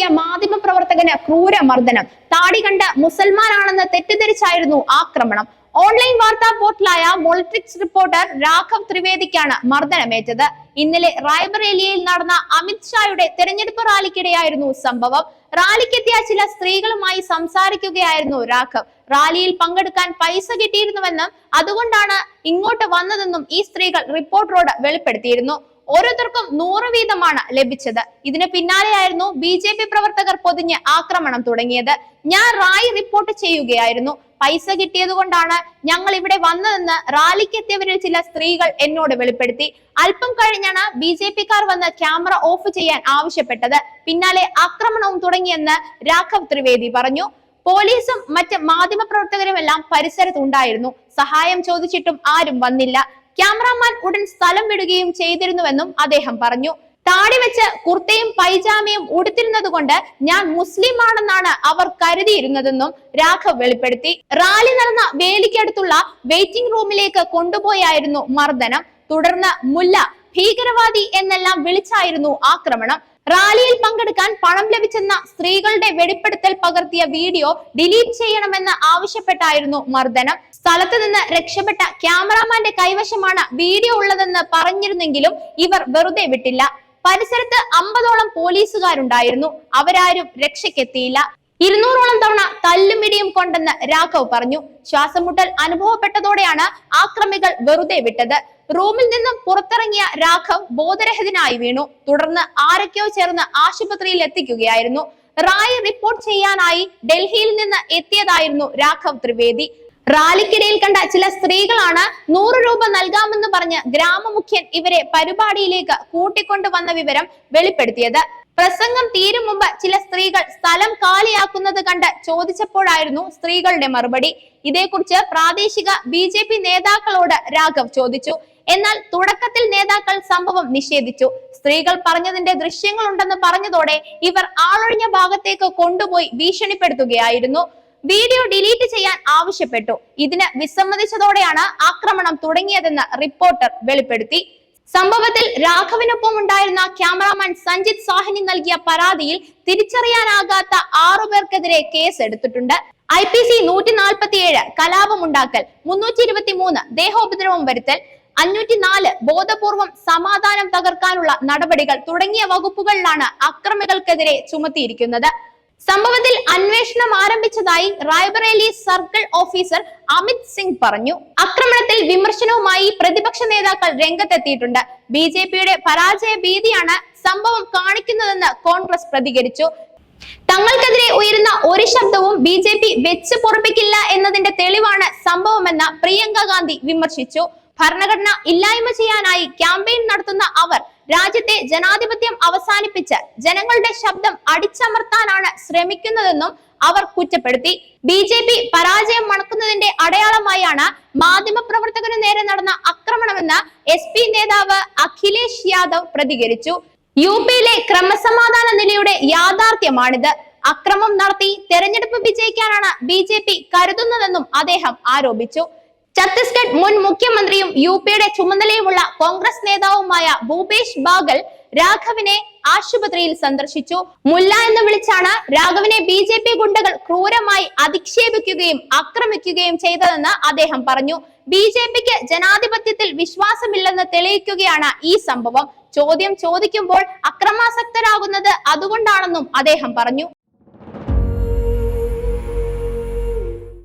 നടത്തിയ മാധ്യമ പ്രവർത്തകന് ക്രൂരമർദ്ദനം. താടി കണ്ട് മുസൽമാനാണെന്ന് തെറ്റിദ്ധരിച്ചായിരുന്നു ആക്രമണം. ഓൺലൈൻ വാർത്താ പോർട്ടലായ മൊളിറ്റിക്സ് റിപ്പോർട്ടർ രാഘവ് ത്രിവേദിക്കാണ് മർദ്ദനമേറ്റത്. ഇന്നലെ റായ്ബറേലിയയിൽ നടന്ന അമിത്ഷായുടെ തെരഞ്ഞെടുപ്പ് റാലിക്കിടെയായിരുന്നു സംഭവം. റാലിക്കെത്തിയ ചില സ്ത്രീകളുമായി സംസാരിക്കുകയായിരുന്നു രാഘവ്. റാലിയിൽ പങ്കെടുക്കാൻ പൈസ കിട്ടിയിരുന്നുവെന്നും അതുകൊണ്ടാണ് ഇങ്ങോട്ട് വന്നതെന്നും ഈ സ്ത്രീകൾ റിപ്പോർട്ടറോട് വെളിപ്പെടുത്തിയിരുന്നു. ഓരോരുത്തർക്കും നൂറ് വീതമാണ് ലഭിച്ചത്. ഇതിന് പിന്നാലെയായിരുന്നു ബി ജെ പി പ്രവർത്തകർ പൊതിഞ്ഞ് ആക്രമണം തുടങ്ങിയത്. ഞാൻ റായി റിപ്പോർട്ട് ചെയ്യുകയായിരുന്നു. പൈസ കിട്ടിയത് കൊണ്ടാണ് ഞങ്ങൾ ഇവിടെ വന്നതെന്ന് റാലിക്കെത്തിയവരിൽ ചില സ്ത്രീകൾ എന്നോട് വെളിപ്പെടുത്തി. അല്പം കഴിഞ്ഞാണ് ബി ജെ പിക്കാർ വന്ന് ക്യാമറ ഓഫ് ചെയ്യാൻ ആവശ്യപ്പെട്ടത്. പിന്നാലെ ആക്രമണവും തുടങ്ങിയെന്ന് രാഘവ് ത്രിവേദി പറഞ്ഞു. പോലീസും മറ്റ് മാധ്യമ പ്രവർത്തകരും എല്ലാം പരിസരത്തുണ്ടായിരുന്നു. സഹായം ചോദിച്ചിട്ടും ആരും വന്നില്ല. ക്യാമറാമാൻ ഉടൻ സ്ഥലം വിടുകയും ചെയ്തിരുന്നുവെന്നും അദ്ദേഹം പറഞ്ഞു. താടി വെച്ച് കുർത്തയും പൈജാമയും ഉടുത്തിരുന്നത് കൊണ്ട് ഞാൻ മുസ്ലിം ആണെന്നാണ് അവർ കരുതിയിരുന്നതെന്നും രാഘവ് വെളിപ്പെടുത്തി. റാലി നടന്ന വേലിക്കടുത്തുള്ള വെയിറ്റിംഗ് റൂമിലേക്ക് കൊണ്ടുപോയായിരുന്നു മർദ്ദനം. തുടർന്ന് മുല്ല ഭീകരവാദി എന്നെല്ലാം വിളിച്ചായിരുന്നു ആക്രമണം. റാലിയിൽ പങ്കെടുക്കാൻ പണം ലഭിച്ചെന്ന സ്ത്രീകളുടെ വെളിപ്പെടുത്തൽ പകർത്തിയ വീഡിയോ ഡിലീറ്റ് ചെയ്യണമെന്ന് ആവശ്യപ്പെട്ടായിരുന്നു മർദ്ദനം. സ്ഥലത്ത് നിന്ന് രക്ഷപ്പെട്ട ക്യാമറാമാന്റെ കൈവശമാണ് വീഡിയോ ഉള്ളതെന്ന് പറഞ്ഞിരുന്നെങ്കിലും ഇവർ വെറുതെ വിട്ടില്ല. പരിസരത്ത് അമ്പതോളം പോലീസുകാരുണ്ടായിരുന്നു. അവരാരും രക്ഷയ്ക്കെത്തിയില്ല. ഇരുന്നൂറോളം തവണ തല്ലും ഇടിയും കൊണ്ടെന്ന് രാഘവ് പറഞ്ഞു. ശ്വാസമുട്ടൽ അനുഭവപ്പെട്ടതോടെയാണ് ആക്രമികൾ വെറുതെ വിട്ടത്. റൂമിൽ നിന്നും പുറത്തിറങ്ങിയ രാഘവ് ബോധരഹിതനായി വീണു. തുടർന്ന് ആരൊക്കെയോ ചേർന്ന് ആശുപത്രിയിൽ എത്തിക്കുകയായിരുന്നു. റായി റിപ്പോർട്ട് ചെയ്യാനായി ഡൽഹിയിൽ നിന്ന് എത്തിയതായിരുന്നു രാഘവ് ത്രിവേദി. റാലിക്കിടയിൽ കണ്ട ചില സ്ത്രീകളാണ് നൂറ് രൂപ നൽകാമെന്ന് പറഞ്ഞ് ഗ്രാമമുഖ്യൻ ഇവരെ പരിപാടിയിലേക്ക് കൂട്ടിക്കൊണ്ടുവന്ന വിവരം വെളിപ്പെടുത്തിയത്. പ്രസംഗം തീരും മുമ്പ് ചില സ്ത്രീകൾ സ്ഥലം കാലിയാക്കുന്നത് കണ്ട് ചോദിച്ചപ്പോഴായിരുന്നു സ്ത്രീകളുടെ മറുപടി. ഇതേക്കുറിച്ച് പ്രാദേശിക ബി ജെ പി നേതാക്കളോട് രാഘവ് ചോദിച്ചു. എന്നാൽ തുടക്കത്തിൽ നേതാക്കൾ സംഭവം നിഷേധിച്ചു. സ്ത്രീകൾ പറഞ്ഞതിന്റെ ദൃശ്യങ്ങൾ ഉണ്ടെന്ന് പറഞ്ഞതോടെ ഇവർ ആളൊഴിഞ്ഞ ഭാഗത്തേക്ക് കൊണ്ടുപോയി ഭീഷണിപ്പെടുത്തുകയായിരുന്നു. വീഡിയോ ഡിലീറ്റ് ചെയ്യാൻ ആവശ്യപ്പെട്ടു. ഇതിന് വിസമ്മതിച്ചതോടെയാണ് ആക്രമണം തുടങ്ങിയതെന്ന് റിപ്പോർട്ടർ വെളിപ്പെടുത്തി. സംഭവത്തിൽ രാഘവിനൊപ്പം ഉണ്ടായിരുന്ന ക്യാമറാമാൻ സഞ്ജിത് സാഹിനി നൽകിയ പരാതിയിൽ തിരിച്ചറിയാനാകാത്ത ആറുപേർക്കെതിരെ കേസ് എടുത്തിട്ടുണ്ട്. ഐ പി സി നൂറ്റി നാൽപ്പത്തി ഏഴ് കലാപമുണ്ടാക്കൽ മുന്നൂറ്റി ഇരുപത്തി മൂന്ന് ദേഹോപദ്രവം വരുത്തൽ അഞ്ഞൂറ്റി നാല് ബോധപൂർവം സമാധാനം തകർക്കാനുള്ള നടപടികൾ തുടങ്ങിയ വകുപ്പുകളിലാണ് അക്രമികൾക്കെതിരെ ചുമത്തിയിരിക്കുന്നത്. സംഭവത്തിൽ അന്വേഷണം ആരംഭിച്ചതായി റായ്ബറേലി സർക്കിൾ ഓഫീസർ അമിത് സിംഗ് പറഞ്ഞു. ആക്രമണത്തിൽ വിമർശനവുമായി പ്രതിപക്ഷ നേതാക്കൾ രംഗത്തെത്തിയിട്ടുണ്ട്. ബി ജെ പിയുടെ പരാജയ ഭീതിയാണ് സംഭവം കാണിക്കുന്നതെന്ന് കോൺഗ്രസ് പ്രതികരിച്ചു. തങ്ങൾക്കെതിരെ ഉയരുന്ന ഒരു ശബ്ദവും ബി ജെ പി വെച്ച് പൊറപ്പിക്കില്ല എന്നതിന്റെ തെളിവാണ് സംഭവമെന്ന് പ്രിയങ്ക ഗാന്ധി വിമർശിച്ചു. ഭരണഘടന ഇല്ലായ്മ ചെയ്യാനായി ക്യാമ്പയിൻ നടത്തുന്ന അവർ രാജ്യത്തെ ജനാധിപത്യം അവസാനിപ്പിച്ച് ജനങ്ങളുടെ ശബ്ദം അടിച്ചമർത്താനാണ് ശ്രമിക്കുന്നതെന്നും അവർ കുറ്റപ്പെടുത്തി. ബി ജെ പി പരാജയം മണക്കുന്നതിന്റെ അടയാളമായാണ് മാധ്യമപ്രവർത്തകനു നേരെ നടന്ന ആക്രമണമെന്ന് എസ് പി നേതാവ് അഖിലേഷ് യാദവ് പ്രതികരിച്ചു. യു പിയിലെ ക്രമസമാധാന നിലയുടെ യാഥാർത്ഥ്യമാണിത്. അക്രമം നടത്തി തെരഞ്ഞെടുപ്പ് വിജയിക്കാനാണ് ബി ജെ പി കരുതുന്നതെന്നും അദ്ദേഹം ആരോപിച്ചു. ഛത്തീസ്ഗഡ് മുൻ മുഖ്യമന്ത്രിയും യു പിയുടെ ചുമതലയുമുള്ള കോൺഗ്രസ് നേതാവുമായ ഭൂപേഷ് ബാഗൽ രാഘവിനെ ആശുപത്രിയിൽ സന്ദർശിച്ചു. മുല്ല എന്ന് വിളിച്ചാണ് രാഘവിനെ ബി ജെ പി ഗുണ്ടകൾ ക്രൂരമായി അധിക്ഷേപിക്കുകയും ആക്രമിക്കുകയും ചെയ്തതെന്ന് അദ്ദേഹം പറഞ്ഞു. ബി ജെ പിക്ക് ജനാധിപത്യത്തിൽ വിശ്വാസമില്ലെന്ന് തെളിയിക്കുകയാണ് ഈ സംഭവം. ചോദ്യം ചോദിക്കുമ്പോൾ അക്രമാസക്തരാകുന്നത് അതുകൊണ്ടാണെന്നും അദ്ദേഹം പറഞ്ഞു.